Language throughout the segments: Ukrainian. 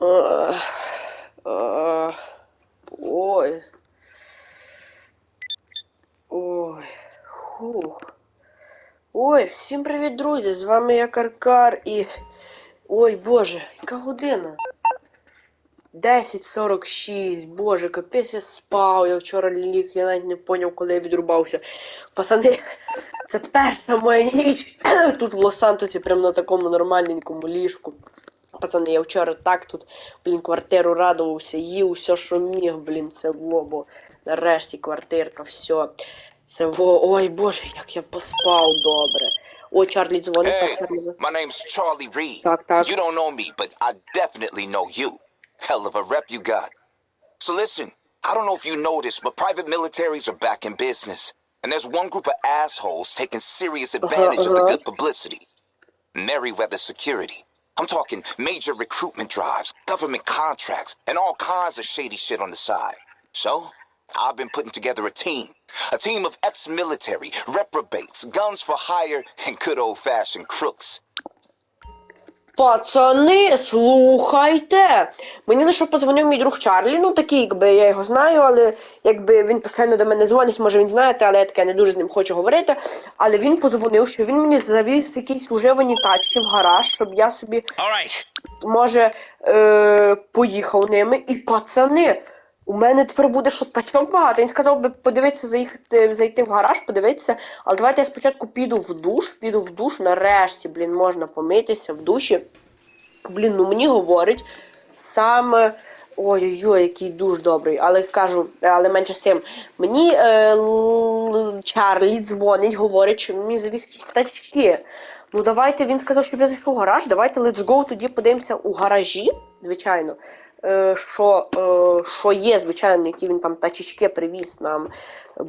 Ах, Ой. Ой. Фух. Ой, всім привіт, друзі! З вами я Каркар і. Ой, боже, яка година? 10.46, боже, капець я спав, я вчора ліг, я навіть не поняв, коли я відрубався. Пацани, це перша моя ніч тут в Лос-Сантосі, прям на такому нормальненькому ліжку. Пацани, я вчора так тут, блін, квартиру радувався, їв все, що міг, блін, це було, бо нарешті квартирка, все. Це во. Ой, боже, як я поспав добре. Ой, Чарлі дзвонить, Hey, так my name's Charlie Reed. Так, так. You don't know me, but I definitely know you. Hell of a rep you got. So listen, I don't know if you noticed, but private militaries are back in business. And there's one group of assholes taking serious advantage of the uh-huh. good publicity. Meriwether Security. I'm talking major recruitment drives, government contracts, and all kinds of shady shit on the side. So, I've been putting together a team. A team of ex-military, reprobates, guns for hire, and good old-fashioned crooks. Пацани, слухайте. Мені на що позвонив мій друг Чарлі. Ну такий, якби я його знаю, але якби він постійно до мене дзвонить, може він знаєте, але я таке не дуже з ним хочу говорити. Але він позвонив, що він мені завіз якісь уживані тачки в гараж, щоб я собі right. може, е, поїхав ними. І пацани, у мене тепер буде що тачок багато. Він сказав би подивитися, заїхати, зайти в гараж, подивитися. Але давайте я спочатку піду в душ, піду в душ, нарешті, блін, можна помитися в душі. Блін, ну мені говорить саме. Ой-ой-ой, який душ добрий. Але кажу, але менше з тим. Мені е, Чарлі дзвонить, говорить, що мені завіз якісь тачки. Ну давайте він сказав, щоб я зайшов в гараж. Давайте let's go, тоді подивимося у гаражі, звичайно. Е, що, е, що є, звичайно, які він там тачечки привіз нам.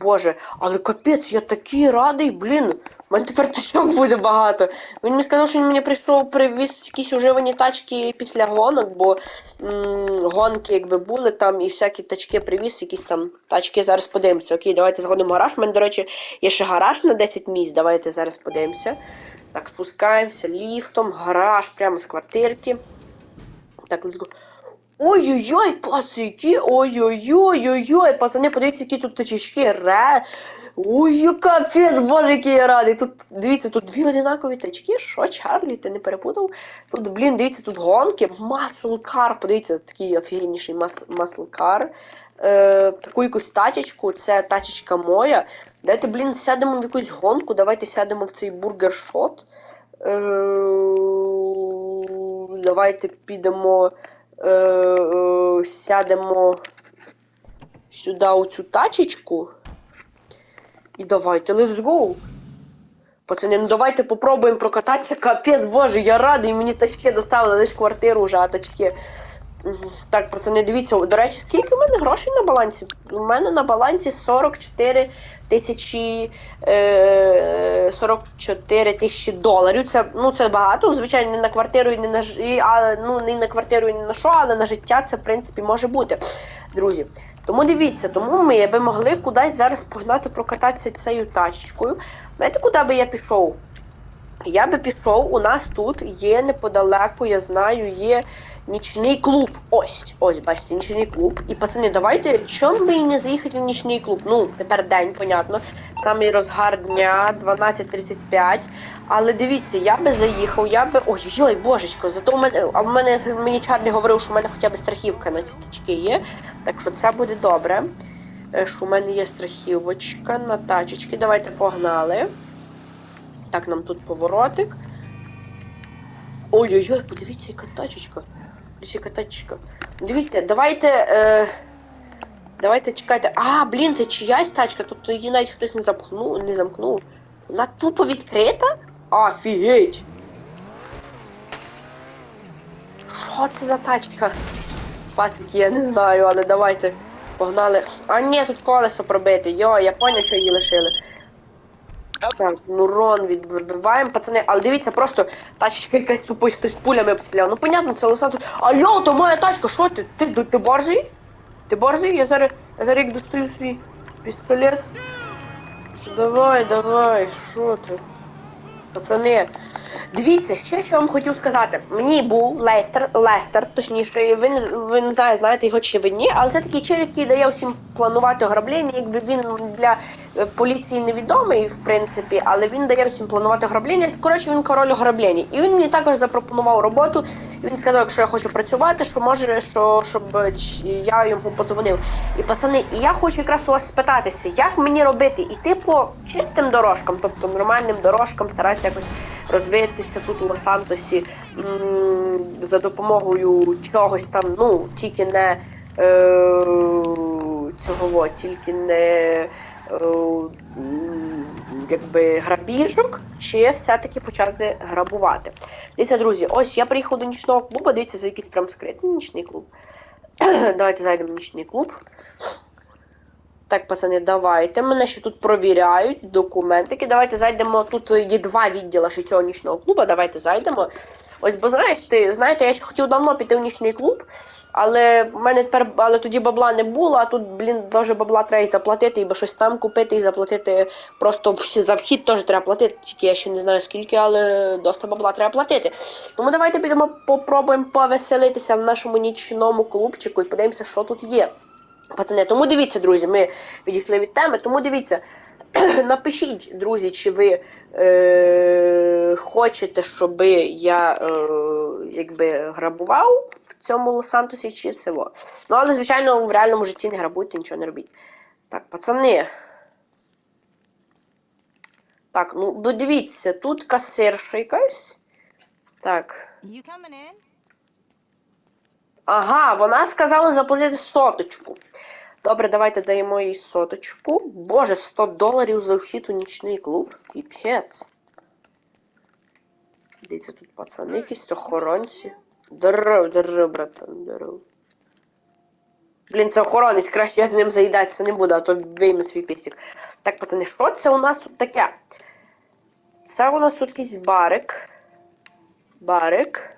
Боже, але капець, я такий радий, блін. У мене тепер тачок буде багато. Він мені сказав, що він мені прийшов привіз якісь уживані тачки після гонок, бо м, гонки якби були там і всякі тачки привіз, якісь там тачки. Зараз подивимося. Окей, давайте згодимо гараж. У мене, до речі, є ще гараж на 10 місць. Давайте зараз подивимося. Так, спускаємося ліфтом, гараж прямо з квартирки. Так, let's go. Ой-ой-ой, пацики, ой-ой-ой-ой-ой, пацани, подивіться, які тут тачечки, ре. Ой, капець, боже, який я радий. Тут, дивіться, тут дві одинакові тачки. Що, Чарлі, ти не перепутав? Тут, блін, дивіться, тут гонки, маслкар, подивіться, такий офігенніший маслкар. Е, таку якусь тачечку, це тачечка моя. Давайте, блін, сядемо в якусь гонку, давайте сядемо в цей бургер-шот. Е, давайте підемо е, е, сядемо сюди у цю тачечку. І давайте, let's go. Пацани, ну давайте попробуємо прокататися. Капець, боже, я радий, мені тачки доставили лише квартиру вже, а тачки. Так, пацани, дивіться, до речі, скільки в мене грошей на балансі? У мене на балансі 44 тисячі е, 44 тисячі доларів. Це, ну, це багато, звичайно, не на квартиру і не на і, але, ну, не на квартиру і не на що, але на життя це, в принципі, може бути, друзі. Тому дивіться, тому ми би могли кудись зараз погнати прокататися цією тачкою. Знаєте, куди би я пішов? Я би пішов, у нас тут є неподалеку, я знаю, є нічний клуб. Ось, ось, бачите, нічний клуб. І пацани, давайте, чому би і не заїхати в нічний клуб? Ну, тепер день, понятно. Самий розгар дня 12.35. Але дивіться, я би заїхав, я би. Ой-ой, божечко, зато у мене. А в мене мені Чарлі говорив, що в мене хоча б страхівка на ці тачки є. Так що це буде добре. Е, Що у мене є страхівочка на тачечки. Давайте погнали. Так, нам тут поворотик. Ой-ой-ой, подивіться, яка тачечка. Подивіться, яка тачечка. Дивіться, давайте. Е... Давайте чекайте. А, блін, це чиясь тачка, тобто її навіть хтось не запхнув, не замкнув. Вона тупо відкрита? Офігеть! Що це за тачка? Пацики, я не знаю, але давайте. Погнали. А ні, тут колесо пробите. Йо, я поняв, що її лишили. Так, ну рон відбиваємо, пацани, але дивіться, просто тачка якась тупо хтось пулями обстріляв. Ну понятно, це лиса тут. Алло, то моя тачка, що ти? Ти, ти, ти борзий? Ти борзий? Я зараз, я зараз як достаю свій пістолет. Давай, давай, що ти? Пацани, Дивіться, ще що вам хотів сказати. Мені був Лестер, Лестер, точніше, ви не, ви не знаєте, знаєте його чи ви ні, але це такий чоловік, який дає всім планувати ограблення, якби він для поліції невідомий, в принципі, але він дає всім планувати ограблення. Коротше, він король ограблення. І він мені також запропонував роботу. І він сказав, якщо я хочу працювати, що може, що щоб я йому подзвонив. І пацани, і я хочу якраз у вас спитатися, як мені робити іти по чистим дорожкам, тобто нормальним дорожкам, старатися якось розвитися тут у Лос-Сантосі за допомогою чогось там, ну, тільки не е, цього, тільки не якби грабіжок, чи все-таки почати грабувати. Дивіться, друзі, ось я приїхав до нічного клубу, дивіться, за якийсь прям секретний нічний клуб. Давайте зайдемо в нічний клуб. Так, пацани, давайте. Мене ще тут провіряють документики. Давайте зайдемо. Тут є два відділи ще цього нічного клубу. Давайте зайдемо. Ось, бо знаєш, ти знаєте, я ще хотів давно піти в нічний клуб, але в мене тепер, але тоді бабла не було, а тут, блін, дуже бабла треба і заплатити, і щось там купити, і заплатити. Просто всі за вхід теж треба платити. Тільки я ще не знаю скільки, але доста бабла треба платити. Тому давайте підемо попробуємо повеселитися в нашому нічному клубчику і подивимося, що тут є. Пацани, тому дивіться, друзі, ми відійшли від теми, тому дивіться. Напишіть, друзі, чи ви е, хочете, щоб я е, якби грабував в цьому Лос-Сантосі чи всього. Ну, але, звичайно, в реальному житті не грабуйте, нічого не робіть. Так, пацани. Так, ну дивіться, тут касирша якась. Так. Ага, вона сказала заплатити соточку. Добре, давайте даємо їй соточку. Боже, 100 доларів за вхід у нічний клуб. Піпець. Дивіться, тут пацани якісь охоронці. Здоров, здоров, братан, здоров. Блін, це охоронець, краще я з ним заїдатися не буду, а то вийме свій пісік. Так, пацани, що це у нас тут таке? Це у нас тут якийсь барик. Барик.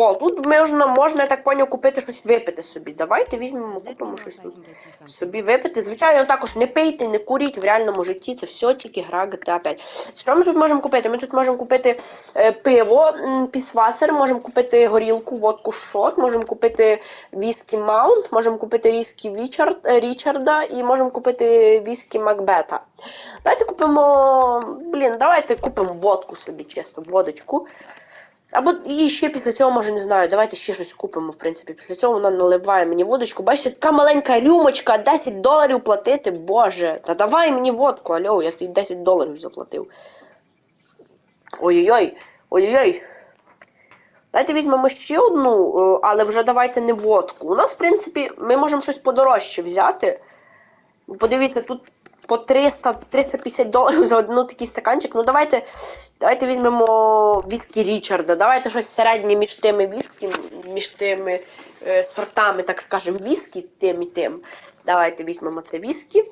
О, тут можна, можна, я так поняв, купити щось випити собі. Давайте візьмемо, купимо щось тут. Собі випити. Звичайно, також не пийте, не куріть в реальному житті. Це все тільки гра GTA 5. Що ми тут можемо купити? Ми тут можемо купити е, пиво, пісвасер, можемо купити горілку, водку шот, можемо купити віскі Маунт, можемо купити віскі Вічард, е, Річарда і можемо купити віскі Макбета. Давайте купимо. Блін, давайте купимо водку собі, чисто, водочку. Або і ще після цього, може, не знаю, давайте ще щось купимо, в принципі. Після цього вона наливає мені водочку. Бачите, така маленька рюмочка, 10 доларів платити, боже. Та давай мені водку, алло, я тобі 10 доларів заплатив. Ой-ой-ой, ой-ой-ой. Дайте візьмемо ще одну, е, але вже давайте не водку. У нас, в принципі, ми можемо щось подорожче взяти. Подивіться, тут по 300-350 доларів за один такий стаканчик. Ну давайте, давайте візьмемо віскі Річарда. Давайте щось середнє між тими віскі, між тими е, сортами, так скажемо, віскі, тим і тим. Давайте візьмемо це віскі.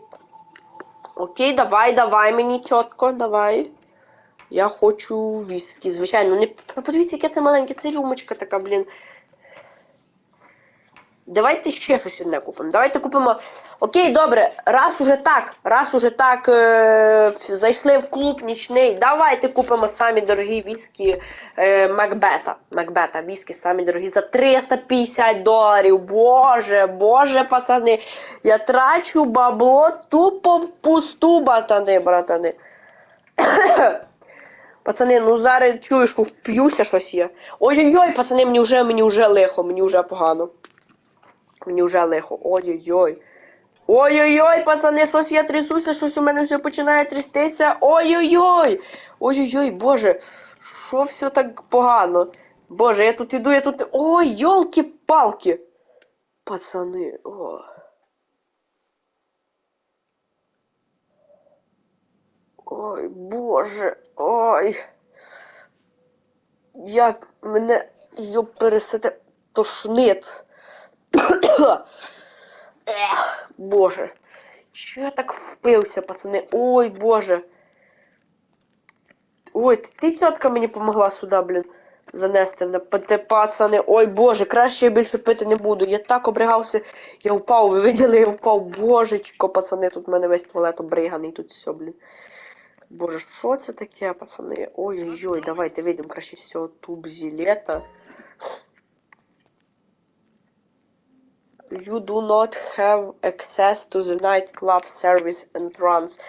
Окей, давай, давай мені, тітко, давай. Я хочу віскі, звичайно. Не... Подивіться, яке це маленьке, це рюмочка така, блін. Давайте ще щось одне купимо. Давайте купимо. Окей, добре, раз уже так, раз уже так е- зайшли в клуб нічний, давайте купимо самі дорогі віскі е- Макбета. Макбета, віскі самі дорогі за 350 доларів. Боже, боже, пацани. Я трачу бабло тупо впусту, братани, братани. Пацани, ну зараз чую, що вп'юся щось є. Ой-ой-ой, пацани, мені вже, мені вже лихо, мені вже погано. Мені вже лихо. Ой-ой-ой. Ой-ой-ой, пацани, щось я трясуся, щось у мене все починає трястися. Ой-ой-ой! Ой-ой-ой, боже, що все так погано? Боже, я тут іду, я тут. Ой, йолки-палки! Пацани, о. Ой, боже, ой. Як мене йо пересете тошнит. Ех, боже. Чого я так впився, пацани? Ой, боже. Ой, ти тітка мені помогла сюди, блін, занести мене. Те, пацани. Ой, боже, краще я більше пити не буду. Я так обригався, я впав, ви виділи, я впав. Божечко, пацани, тут в мене весь туалет обриганий, тут все, блін. Боже, що це таке, пацани? Ой-ой-ой, давайте вийдемо краще з цього тубзілета. You do not have access to the nightclub service entrance.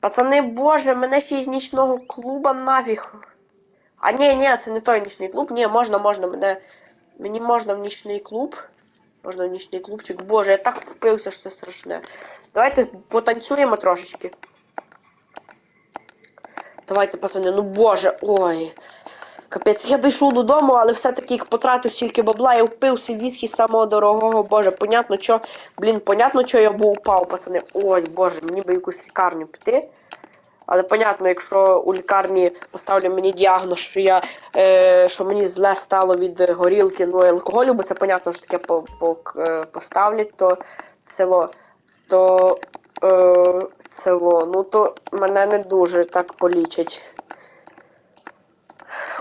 Пацани, боже, мене ще із нічного клуба нафіг. А ні, ні, це не той нічний клуб. Ні, можна, можна, мене. Мені можна в нічний клуб. Можна в нічний клубчик. Боже, я так впився, що це страшне. Давайте потанцюємо трошечки. Давайте, пацани, ну боже, ой. Капець, я би йшов додому, але все-таки потратив стільки бабла, я впився в віскі самого дорогого, боже, понятно, що, блін, понятно, що я був упав, пацани. Ой, боже, мені би якусь лікарню піти. Але понятно, якщо у лікарні поставлю мені діагноз, що я е, що мені зле стало від горілки, ну і алкоголю, бо це понятно, що таке по, по, е, поставлять, то село, то е, село, ну то мене не дуже так полічать.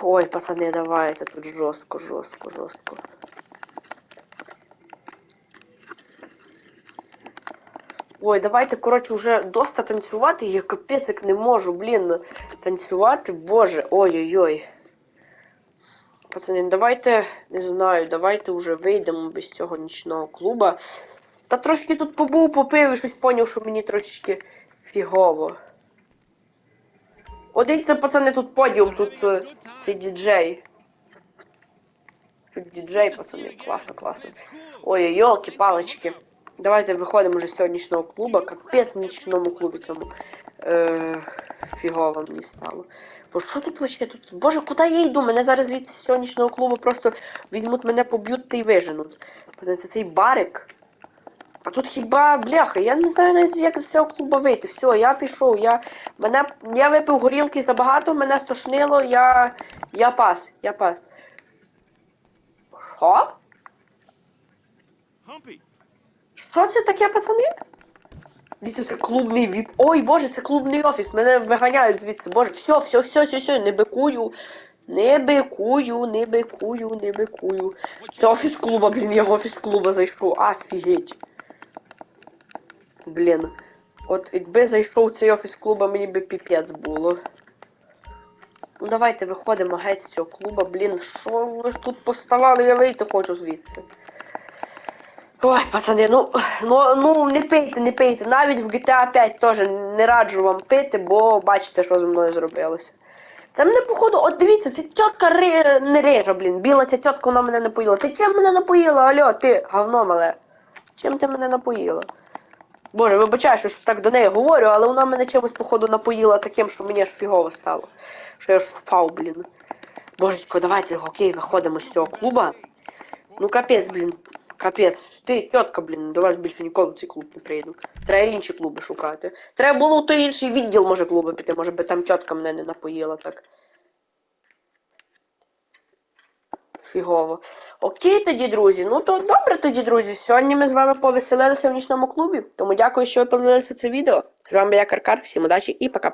Ой, пацани, давайте тут жорстко, жорстко, жорстко. Ой, давайте, коротше, вже доста танцювати, я капець як не можу, блін, танцювати, боже, ой-ой-ой. Пацани, давайте, не знаю, давайте вже вийдемо без цього нічного клуба. Та трошки тут побув, попив і щось поняв, що мені трошечки фігово. От дивіться, пацани, тут подіум, тут е, цей діджей. Тут діджей, пацани, класно, класно. Ой, йолки палочки. Давайте виходимо вже з цього нічного клуба. Капець в нічному клубі цьому. Е, фігово мені стало. Бо що тут вообще тут? Боже, куди я йду? Мене зараз від цього нічного клубу просто візьмуть мене поб'ють та й виженуть. Пацани, Це цей барик. А тут хіба бляха, я не знаю навіть як з цього клуба вийти. Все, я пішов, я. Мене. Я випив горілки забагато, мене стошнило, я. Я пас, я пас. Що? Що це таке, пацани? Дивіться, це клубний віп. Ой, боже, це клубний офіс. Мене виганяють звідси. Боже, все, все, все, все, все, не бикую. Не бикую, не бикую, не бикую. Це офіс клуба, блін, я в офіс клуба зайшов. Офігеть. Блін. От якби зайшов цей офіс клуба, мені би піпець було. Ну давайте виходимо геть з цього клуба. Блін, що ви ж тут поставали, я вийти хочу звідси. Ой, пацани, ну, ну, ну не пийте, не пийте. Навіть в GTA 5 теж не раджу вам пити, бо бачите, що зі мною зробилося. Це мене, походу, от дивіться, ця тітка ри... не рижа, блін. Біла ця тітка, вона мене напоїла. Ти чим мене напоїла? Алло, ти, говно мале. Чим ти мене напоїла? Боже, вибачаю, що так до неї говорю, але вона мене чимось, походу, напоїла таким, що мені аж фігово стало. Що я ж впав, блін. Божечко, давайте, окей, виходимо з цього клуба. Ну капець, блін. Капець. Ти, тітка, блін, до вас більше ніколи в цей клуб не прийду. Треба інші клуби шукати. Треба було в той інший відділ, може, клубу піти, може би там тітка мене не напоїла так. Фігово. Окей тоді, друзі. Ну то добре тоді, друзі. Сьогодні ми з вами повеселилися в нічному клубі. Тому дякую, що ви подивилися це відео. З вами я Каркар. Всім удачі і пока.